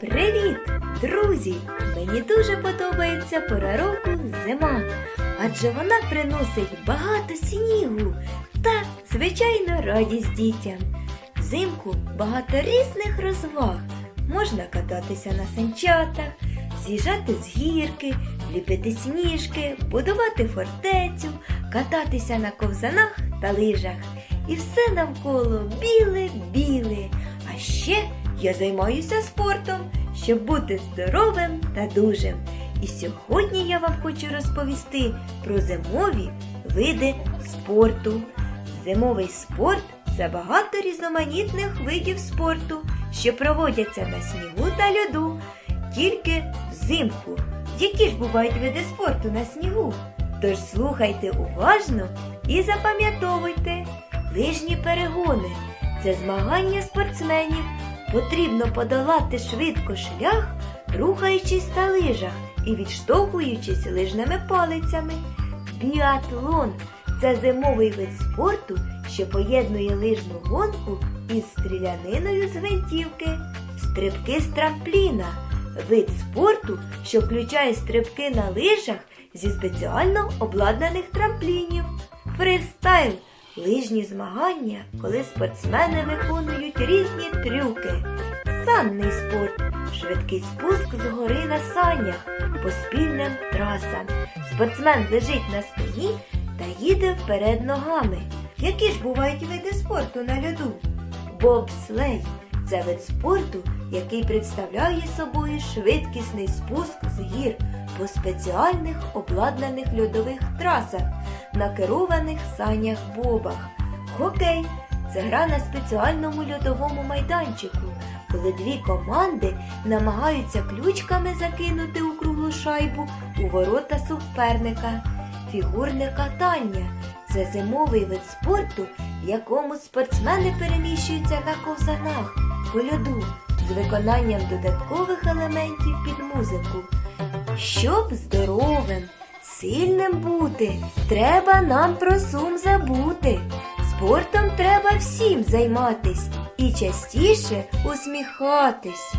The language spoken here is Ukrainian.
Привіт, друзі! Мені дуже подобається пора року зима, адже вона приносить багато снігу та, звичайно, радість дітям. Взимку багато різних розваг. Можна кататися на санчатах, з'їжджати з гірки, ліпити сніжки, будувати фортецю, кататися на ковзанах та лижах. І все навколо біле-біле. А ще я займаюся спортом, щоб бути здоровим та дужим. І сьогодні я вам хочу розповісти про зимові види спорту. Зимовий спорт це багато різноманітних видів спорту, що проводяться на снігу та льоду, тільки взимку. Які ж бувають види спорту на снігу? Тож слухайте уважно і запам'ятовуйте лижні перегони це змагання спортсменів. Потрібно подолати швидко шлях, рухаючись на лижах і відштовхуючись лижними палицями. Біатлон це зимовий вид спорту, що поєднує лижну гонку із стріляниною з гвинтівки. Стрибки з трампліна вид спорту, що включає стрибки на лижах зі спеціально обладнаних трамплінів. Фристайл лижні змагання, коли спортсмени виконують різні трюки. Санний спорт швидкий спуск з гори на санях по спільним трасам. Спортсмен лежить на спині та їде вперед ногами. Які ж бувають види спорту на льоду? Бобслей це вид спорту, який представляє собою швидкісний спуск з гір по спеціальних обладнаних льодових трасах на керованих санях бобах. Хокей це гра на спеціальному льодовому майданчику, коли дві команди намагаються ключками закинути у круглу шайбу у ворота суперника. Фігурне катання це зимовий вид спорту, в якому спортсмени переміщуються на ковзанах по льоду з виконанням додаткових елементів під музику. Щоб здоровим, сильним бути, треба нам про сум забути. Спортом треба всім займатись і частіше усміхатись.